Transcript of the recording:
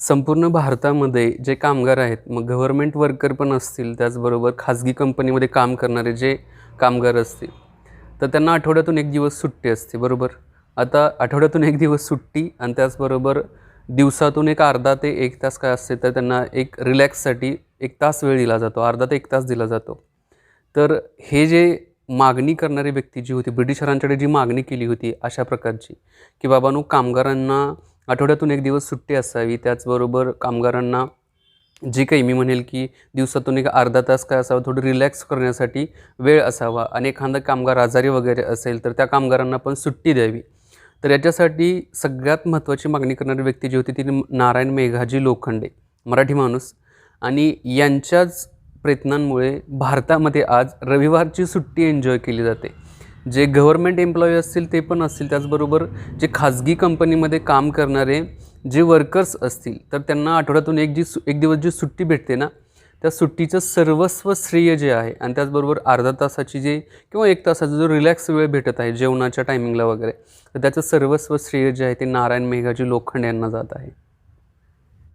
संपूर्ण भारतामध्ये जे कामगार आहेत मग गव्हर्मेंट वर्कर पण असतील त्याचबरोबर खाजगी कंपनीमध्ये काम करणारे जे कामगार असतील तर त्यांना आठवड्यातून एक दिवस सुट्टी असते बरोबर? आता आठवड्यातून एक दिवस सुट्टी आणि त्याचबरोबर दिवसातून एक अर्धा ते एक तास काय असते तर त्यांना एक रिलॅक्ससाठी एक तास वेळ दिला जातो अर्धा ते एक तास दिला जातो. तर हे जे मागणी करणारी व्यक्ती जी होती ब्रिटिशरांच्याकडे जी मागणी केली होती अशा प्रकारची की बाबांनो कामगारांना आठवड्यातून एक दिवस सुट्टी असावी त्याचबरोबर कामगारांना जी काही मी म्हणेल की दिवसातून एक अर्धा तास काय असावा थोडं रिलॅक्स करण्यासाठी वेळ असावा. आणि एखादा कामगार आजारी वगैरे असेल तर त्या कामगारांना पण सुट्टी द्यावी. तर याच्यासाठी सगळ्यात महत्त्वाची मागणी करणारी व्यक्ती जी होती ती नारायण मेघाजी लोखंडे मराठी माणूस. आणि यांच्याच प्रयत्नांमुळे भारतामध्ये आज रविवारची सुट्टी एन्जॉय केली जाते. जे गव्हर्मेंट एम्प्लॉई असतील ते पण असतील. त्याचबरोबर जे खाजगी कंपनीमध्ये काम करणारे जे वर्कर्स असतील तर त्यांना आठवड्यातून एक जी सु एक दिवस जी सुट्टी भेटते ना त्या सुट्टीचं सर्वस्व श्रेय जे आहे आणि त्याचबरोबर अर्धा तासाची जे किंवा एक तासाचा जो रिलॅक्स वेळ भेटत आहे जेवणाच्या टायमिंगला वगैरे तर त्याचं सर्वस्व श्रेय जे आहे ते नारायण मेघाजी लोखंड यांना जात आहे.